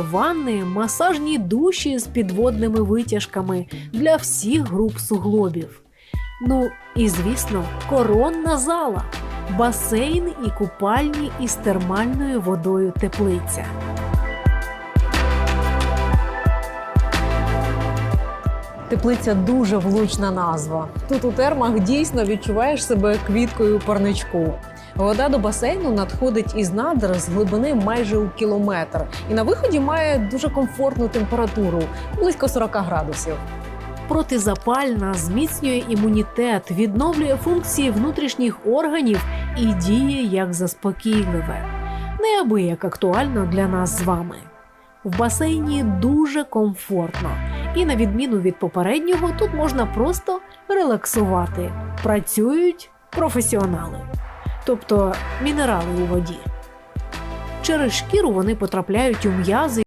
ванни, масажні душі з підводними витяжками для всіх груп суглобів. Ну і звісно, коронна зала, басейн і купальні із термальною водою теплиця. Теплиця дуже влучна назва. Тут у термах дійсно відчуваєш себе квіткою парничку. Вода до басейну надходить із надр з глибини майже у кілометр, і на виході має дуже комфортну температуру близько 40 градусів. Протизапальна зміцнює імунітет, відновлює функції внутрішніх органів і діє як заспокійливе. Неабияк актуально для нас з вами. В басейні дуже комфортно, і на відміну від попереднього, тут можна просто релаксувати. Працюють професіонали, тобто мінерали у воді. Через шкіру вони потрапляють у м'язи